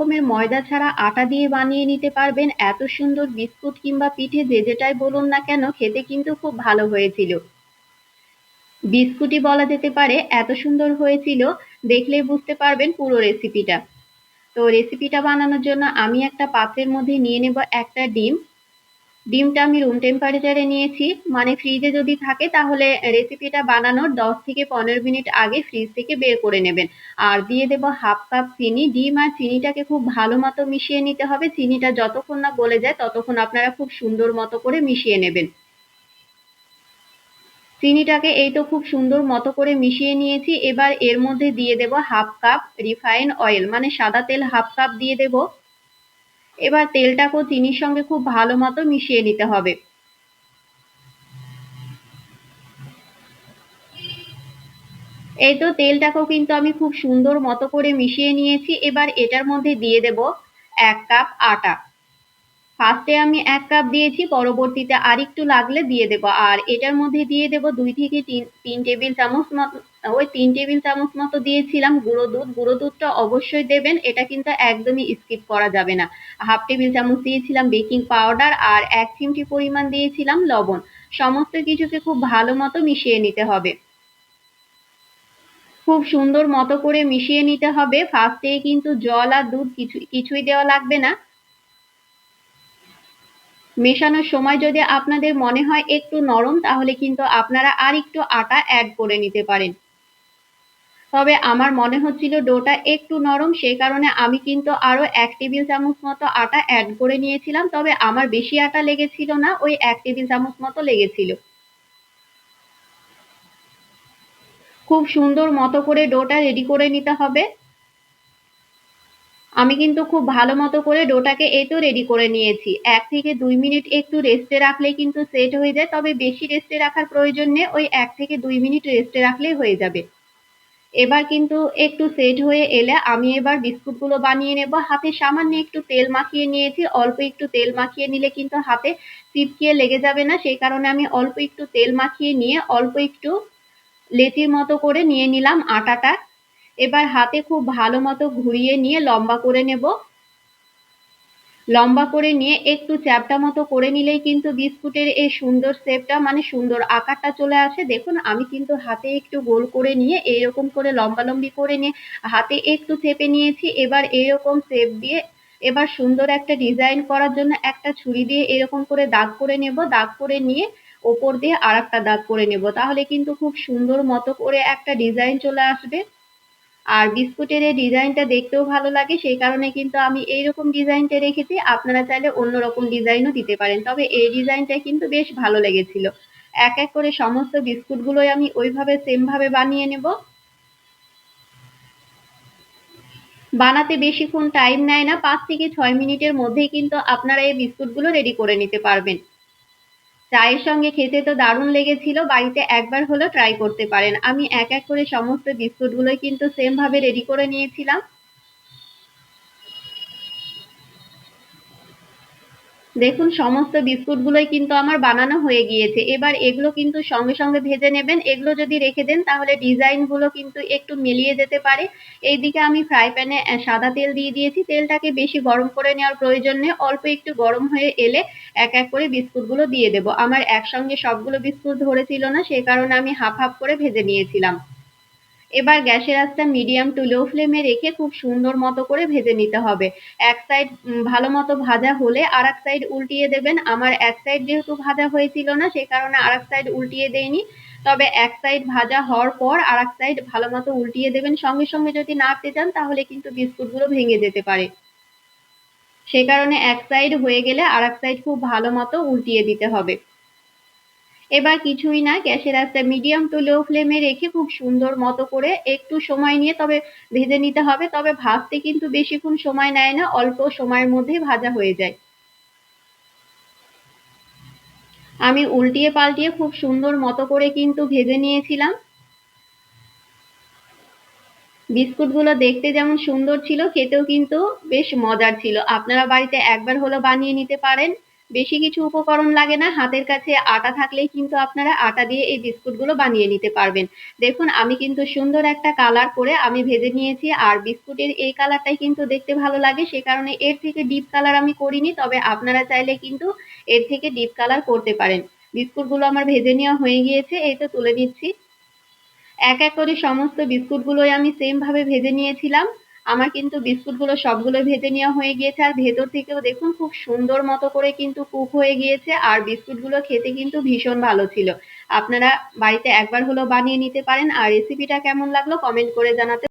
রকমের ময়দা ছাড়া আটা দিয়ে বানিয়ে নিতে পারবেন এত সুন্দর বিস্কুট কিংবা পিঠে যে যেটাই বলুন না কেন, খেতে কিন্তু খুব ভালো হয়েছিল। বিস্কুটই বলা যেতে পারে এত সুন্দর হয়েছিল, দেখলে বুঝতে পারবেন পুরো রেসিপিটা তো রেসিপিটা বানানোর জন্য আমি একটা পাত্রের মধ্যে নিয়ে নেব একটা ডিম। ডিমটা আমি রুম টেম্পারেচারে নিয়েছি। মানে ফ্রিজে যদি থাকে, তাহলে রেসিপিটা বানানোর দশ থেকে পনেরো মিনিট আগে ফ্রিজ থেকে বের করে নেবেন। আর দিয়ে দেব হাফ কাপ চিনি। ডিম আর চিনিটাকে খুব ভালো মতো মিশিয়ে নিতে হবে। চিনিটা যতক্ষণ না গলে যায়, ততক্ষণ আপনারা খুব সুন্দর মতো করে মিশিয়ে নেবেন। চিনিটাকে এই তো খুব সুন্দর মতো করে মিশিয়ে নিয়েছি। এবার এর মধ্যে দিয়ে দেব হাফ কাপ রিফাইন অয়েল মানে সাদা তেল হাফ কাপ দিয়ে দেব। এবার তেলটাকেও চিনির সঙ্গে খুব ভালো মতো মিশিয়ে নিতে হবে। এই তো তেলটাকেও কিন্তু আমি খুব সুন্দর মতো করে মিশিয়ে নিয়েছি। এবার এটার মধ্যে দিয়ে দেব এক কাপ আটা। ফার্স্টে আমি এক কাপ দিয়েছি, পরবর্তীতে আর একটু লাগলে দিয়ে দেব। আর এটার মধ্যে দিয়ে দেব দুই থেকে তিন তিন টেবিল চামচ মতো ওই তিন টেবিল চামচ মতো দিয়েছিলাম গুঁড়ো দুধ। গুঁড়ো দুধটা অবশ্যই দেবেন, এটা কিন্তু একদমই স্কিপ করা যাবে না। হাফ টেবিল চামচ দিয়েছিলাম বেকিং পাউডার আর এক চিমটি পরিমাণ দিয়েছিলাম লবণ। সমস্ত কিছুকে খুব ভালো মতো মিশিয়ে নিতে হবে। খুব সুন্দর মতো করে মিশিয়ে নিতে হবে। ফার্স্টে কিন্তু জল আর দুধ কিছু, কিছুই দেওয়া লাগবে না। মেশানোর সময় যদি আপনাদের মনে হয় একটু নরম, তাহলে কিন্তু আপনারা আর একটু আটা অ্যাড করে নিতে পারেন। তবে আমার মনে হচ্ছিল ডোটা একটু নরম সেই কারণে আমি কিন্তু আরও এক টেবিল চামচ মতো আটা অ্যাড করে নিয়েছিলাম। তবে আমার বেশি আটা লেগেছিল না, ওই এক টেবিল চামচ মতো লেগেছিল। খুব সুন্দর মতো করে ডোটা রেডি করে নিতে হবে। আমি কিন্তু খুব ভালো মতো করে ডোটাকে এই তো রেডি করে নিয়েছি। এক থেকে দুই মিনিট একটু রেস্টে রাখলেই কিন্তু সেট হয়ে যায়, তবে বেশি রেস্টে রাখার প্রয়োজন নেই, ওই এক থেকে দুই মিনিট রেস্টে রাখলেই হয়ে যাবে। এবার কিন্তু একটু সেট হয়ে এলে আমি এবার বিস্কুটগুলো বানিয়ে নেব। হাতে সামান্য একটু তেল মাখিয়ে নিয়েছি, অল্প একটু তেল মাখিয়ে নিলে কিন্তু হাতে চিপকিয়ে লেগে যাবে না, সেই কারণে আমি অল্প একটু তেল মাখিয়ে নিয়ে অল্প একটু লেচির মতো করে নিয়ে নিলাম আটাটা। এবার হাতে খুব ভালো মতো ঘুরিয়ে নিয়ে লম্বা করে নেব। লম্বা করে নিয়ে একটু চ্যাপটা মতো করে নিলেই কিন্তু বিস্কুটের এই সুন্দর শেপটা মানে সুন্দর আকারটা চলে আসে। দেখুন, আমি কিন্তু হাতে একটু গোল করে নিয়ে এইরকম করে লম্বা লম্বি করে নিয়ে হাতে একটু চেপে নিয়েছি। এবার এইরকম শেপ দিয়ে এবার সুন্দর একটা ডিজাইন করার জন্য একটা ছুরি দিয়ে এরকম করে দাগ করে নেব। দাগ করে নিয়ে ওপর দিয়ে আর একটা দাগ করে নেব। তাহলে কিন্তু খুব সুন্দর মতো করে একটা ডিজাইন চলে আসবে। আর বিস্কুটের এই ডিজাইনটা দেখতেও ভালো লাগে, সেই কারণে কিন্তু আমি এইরকম ডিজাইনটা রেখেছি, আপনারা চাইলে অন্যরকম ডিজাইনও দিতে পারেন, তবে এই ডিজাইনটা কিন্তু বেশ ভালো লেগেছিল। এক এক করে সমস্ত বিস্কুটগুলোই আমি ওইভাবে সেমভাবে বানিয়ে নেব। বানাতে বেশিক্ষণ টাইম নেয় না, পাঁচ থেকে ছয় মিনিটের মধ্যেই কিন্তু আপনারা এই বিস্কুটগুলো রেডি করে নিতে পারবেন। চায়ের সঙ্গে খেতে তো দারুণ লেগেছিল, বাড়িতে একবার হলেও ট্রাই করতে পারেন। আমি এক এক করে সমস্ত বিস্কুটগুলোই কিন্তু সেমভাবে রেডি করে নিয়েছিলাম। দেখুন, সমস্ত বিস্কুটগুলোই কিন্তু আমার বানানো হয়ে গিয়েছে। এবার এগুলো কিন্তু সঙ্গে সঙ্গে ভেজে নেবেন। এগুলো যদি রেখে দেন, তাহলে ডিজাইনগুলো কিন্তু একটু মিলিয়ে যেতে পারে। এইদিকে আমি ফ্রাই প্যানে সাদা তেল দিয়ে দিয়েছি। তেলটাকে বেশি গরম করে নেওয়ার প্রয়োজন নেই। অল্প একটু গরম হয়ে এলে এক এক করে বিস্কুটগুলো দিয়ে দেবো। আমার একসঙ্গে সবগুলো বিস্কুট ধরেছিল না সেই কারণে আমি হাফ হাফ করে ভেজে নিয়েছিলাম। এবার গ্যাসের আঁচটা মিডিয়াম টু লো ফ্লেমে রেখে খুব সুন্দর মতো করে ভেজে নিতে হবে। এক সাইড ভালো মতো ভাজা হলে আর এক সাইড উল্টিয়ে দেবেন। আমার এক সাইড যেহেতু ভাজা হয়েছিল না সেই কারণে আর এক সাইড উল্টিয়ে দেয়নি তবে এক সাইড ভাজা হওয়ার পর আর এক সাইড ভালো মতো উল্টিয়ে দেবেন। সঙ্গে সঙ্গে যদি নাড়তে চান, তাহলে কিন্তু বিস্কুটগুলো ভেঙে যেতে পারে। সে কারণে এক সাইড হয়ে গেলে আর এক সাইড খুব ভালো মতো উল্টিয়ে দিতে হবে। এবার কিছুই না, গ্যাসের আঁচটা মিডিয়াম টু লো ফ্লেমে রেখে খুব সুন্দর মতো করে একটু সময় নিয়ে তবে ভেজে নিতে হবে। তবে ভাজতে কিন্তু বেশিক্ষণ সময় নেয় না, অল্প সময়ের মধ্যেই ভাজা হয়ে যায়। আমি উল্টিয়ে পাল্টিয়ে খুব সুন্দর মতো করে কিন্তু ভেজে নিয়েছিলাম। বিস্কুটগুলো দেখতে যেমন সুন্দর ছিল, খেতেও কিন্তু বেশ মজার ছিল। আপনারা বাড়িতে একবার হলো বানিয়ে নিতে পারেন। বেশি কিছু উপকরণ লাগে না, হাতের কাছে আটা থাকলেই কিন্তু আপনারা আটা দিয়ে এই বিস্কুটগুলো বানিয়ে নিতে পারবেন। দেখুন, আমি কিন্তু সুন্দর একটা কালার করে আমি ভেজে নিয়েছি, আর বিস্কুটের এই কালারটাই কিন্তু দেখতে ভালো লাগে, সে কারণে এর থেকে ডিপ কালার আমি করিনি, তবে আপনারা চাইলে কিন্তু এর থেকে ডিপ কালার করতে পারেন। বিস্কুটগুলো আমার ভেজে নেওয়া হয়ে গিয়েছে, এই তো তুলে নিচ্ছি। এক এক করে সমস্ত বিস্কুটগুলোই আমি সেম ভাবে ভেজে নিয়েছিলাম। আমার কিন্তু বিস্কুটগুলো সবগুলো ভেজে নেওয়া হয়ে গিয়েছে, আর ভেতর থেকেও দেখুন খুব সুন্দর মতো করে কিন্তু কুক হয়ে গিয়েছে, আর বিস্কুটগুলো খেতে কিন্তু ভীষণ ভালো ছিল। আপনারা বাড়িতে একবার হলেও বানিয়ে নিতে পারেন, আর রেসিপিটা কেমন লাগল কমেন্ট করে জানাতে